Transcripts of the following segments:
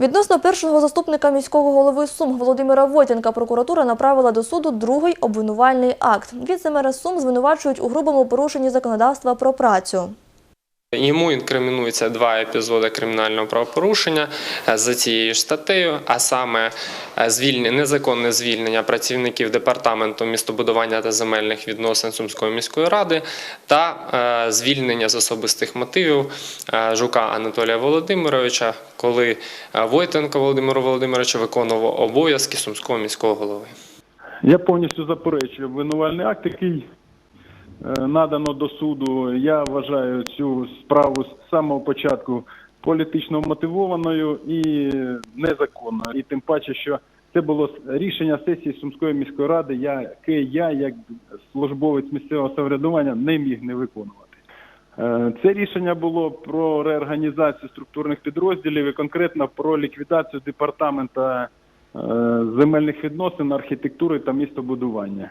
Відносно першого заступника міського голови Сум Володимира Войтенка прокуратура направила до суду другий обвинувальний акт. Віце-мера Сум звинувачують у грубому порушенні законодавства про працю. Йому інкримінується два епізоди кримінального правопорушення е, за цією ж статтею, а саме е, звільнення, незаконне звільнення працівників департаменту містобудування та земельних відносин Сумської міської ради та е, звільнення з особистих мотивів Жука Анатолія Володимировича, коли Войтенко Володимиру Володимировичу виконував обов'язки Сумського міського голови. Я повністю заперечую обвинувальний акт, який надано до суду. Я вважаю цю справу з самого початку політично мотивованою і незаконною. І тим паче, що це було рішення сесії Сумської міської ради, яке я, як службовець місцевого самоврядування, не міг не виконувати. Е, Це рішення було про реорганізацію структурних підрозділів і конкретно про ліквідацію департамента е, земельних відносин, архітектури та містобудування.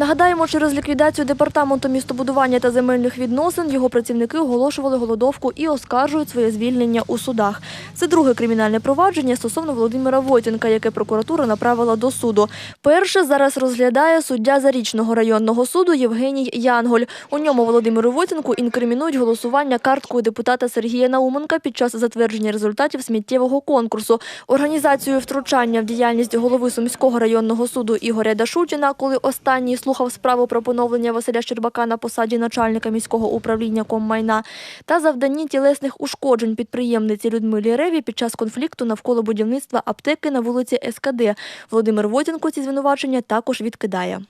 Нагадаємо, через ліквідацію департаменту містобудування та земельних відносин його працівники оголошували голодовку і оскаржують своє звільнення у судах. Це друге кримінальне провадження стосовно Володимира Войтенка, яке прокуратура направила до суду. Перше зараз розглядає суддя Зарічного районного суду Євгеній Янголь. У ньому Володимиру Войтенку інкримінують голосування карткою депутата Сергія Науменка під час затвердження результатів сміттєвого конкурсу, організацію втручання в діяльність голови Сумського районного суду Ігоря Дашутіна, коли останній слухав справу про поновлення Василя Щербака на посаді начальника міського управління коммайна та завданні тілесних ушкоджень підприємниці Людмилі Реві під час конфлікту навколо будівництва аптеки на вулиці СКД. Володимир Водянко ці звинувачення також відкидає.